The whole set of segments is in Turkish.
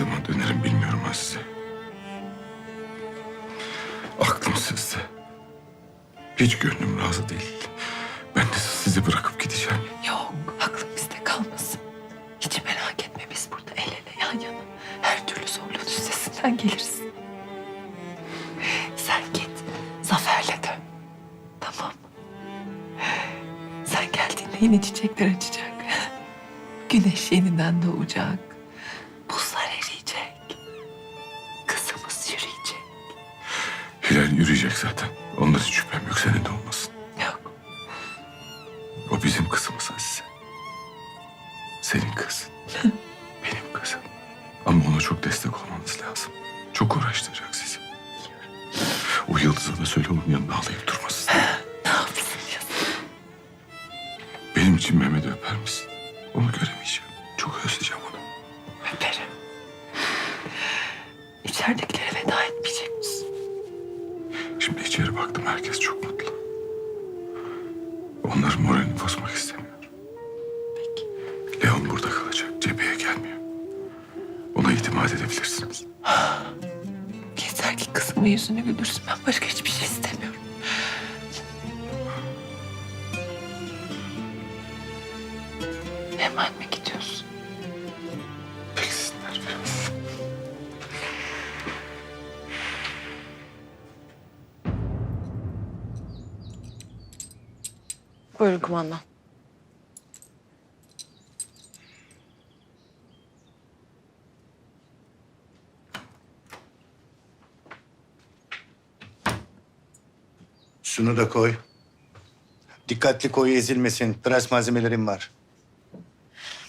zaman dönerim bilmiyorum Azize. Aklım sizde. Hiç gönlüm razı değil. Ben de sizi bırakıp gideceğim. Yok, aklın bizde kalmasın. Hiç merak etme biz burada el ele yan yana. Her türlü zorluğun üstesinden geliriz. Sen git, Zafer'le dön. Tamam? Sen geldiğinde yine çiçekler açacak. Güneş yeniden doğacak. Hilal yürüyecek zaten. Ondan hiç şüphem yok. Senin de olmasın. Yok, O bizim kızımız Azize. Senin kızın. Benim kızım. Ama ona çok destek olmanız lazım. Çok uğraştıracak sizi. O Yıldız'a da söyle onun yanında ağlayıp durmasın. ne yazık. Benim için Mehmet'i öper misin? Onu göremeyeceğim. Çok özleyeceğim onu. Öperim. İçeridekilere veda etmeyecek baktım herkes çok mutlu. Onların moralini bozmak istemiyorum. Peki. Leon burada kalacak. Cepheye gelmiyor. Ona itimat edebilirsiniz. Yeter ki kızımın yüzünü güldürsün. Ben başka hiçbir şey istemiyorum. Hemen Buyurun kumandan. Şunu da koy. Dikkatli koy ezilmesin. Tıraş malzemelerim var.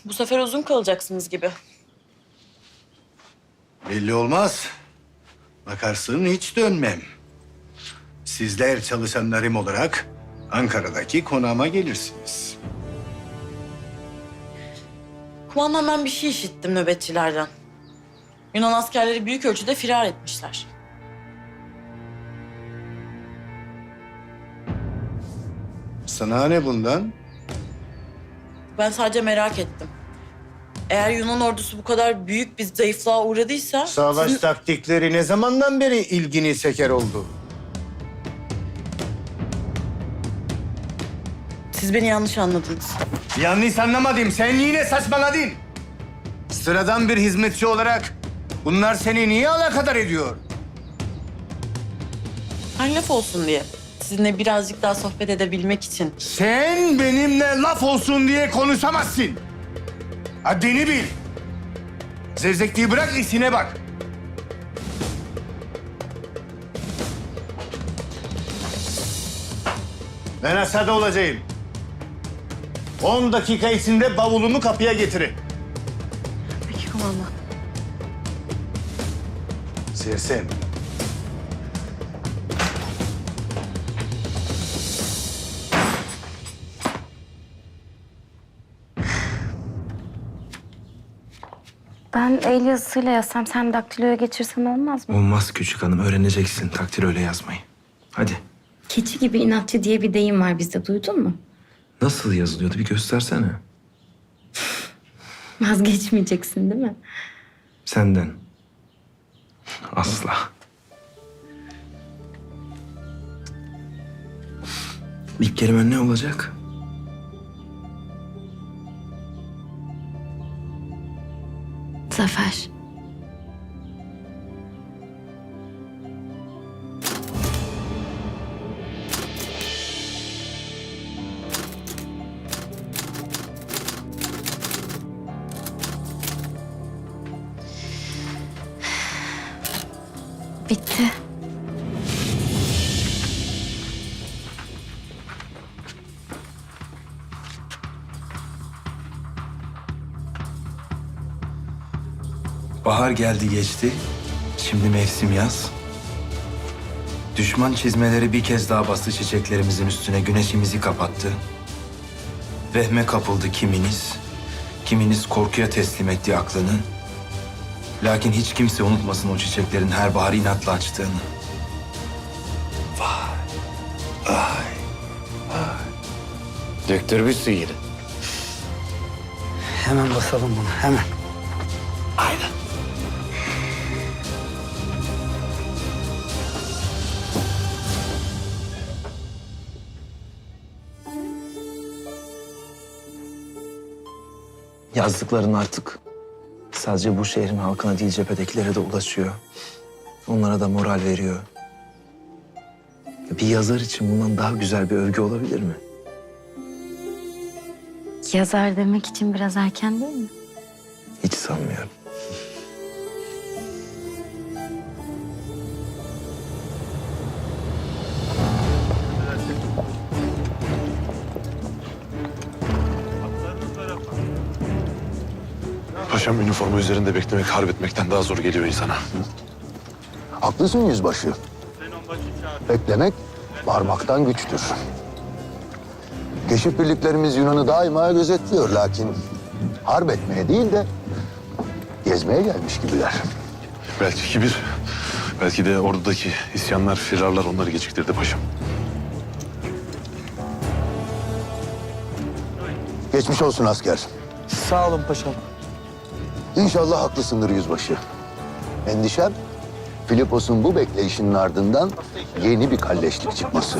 Bu sefer uzun kalacaksınız gibi. Belli olmaz. Bakarsın hiç dönmem. Sizler çalışanlarım olarak Ankara'daki konağıma gelirsiniz. Kumandan ben bir şey işittim nöbetçilerden. Yunan askerleri büyük ölçüde firar etmişler. Sana ne bundan? Ben sadece merak ettim. Eğer Yunan ordusu bu kadar büyük bir zayıflığa uğradıysa... Savaş sizin- taktikleri ne zamandan beri ilgini seker oldu? Siz beni yanlış anladınız. Yanlış anlamadım. Sen yine saçmaladın. Sıradan bir hizmetçi olarak bunlar seni niye alakadar ediyor? Ben laf olsun diye. Sizinle birazcık daha sohbet edebilmek için. Sen benimle laf olsun diye konuşamazsın. Haddini bil. Zevzekliği bırak işine bak. Ben aşağıda olacağım. 10 dakika içinde bavulumu kapıya getirin. Peki kumandan. Sersem. Ben el yazısıyla yazsam sen daktiloya geçirsen olmaz mı? Olmaz küçük hanım. Öğreneceksin takdir öyle yazmayı. Hadi. Keçi gibi inatçı diye bir deyim var bizde duydun mu? Nasıl yazılıyordu bir göstersene. Vazgeçmeyeceksin değil mi? Senden. Asla. İlk kelimen ne olacak? Zafer. Bahar geldi geçti. Şimdi mevsim yaz. Düşman çizmeleri bir kez daha bastı çiçeklerimizin üstüne. Güneşimizi kapattı. Vehme kapıldı kiminiz. Kiminiz korkuya teslim etti aklını. Lakin hiç kimse unutmasın o çiçeklerin her bahar inatla açtığını. Döktür bir su yeri. Hemen basalım bunu hemen. Aynen. Yazdıkların artık sadece bu şehrin halkına değil cephedekilere de ulaşıyor. Onlara da moral veriyor. Bir yazar için bundan daha güzel bir övgü olabilir mi? Yazar demek için biraz erken değil mi? Hiç sanmıyorum. Paşam üniforma üzerinde beklemek harp etmekten daha zor geliyor insana. Haklısın yüzbaşı. Beklemek varmaktan güçtür. Keşif birliklerimiz Yunan'ı daima gözetliyor lakin harp etmeye değil de gezmeye gelmiş gibiler. Belki kibir, belki de ordudaki isyanlar, firarlar onları geciktirdi paşam. Geçmiş olsun asker. Sağ olun paşam. İnşallah haklısındır yüzbaşı. Endişem Filipos'un bu bekleyişinin ardından yeni bir kalleşlik çıkması.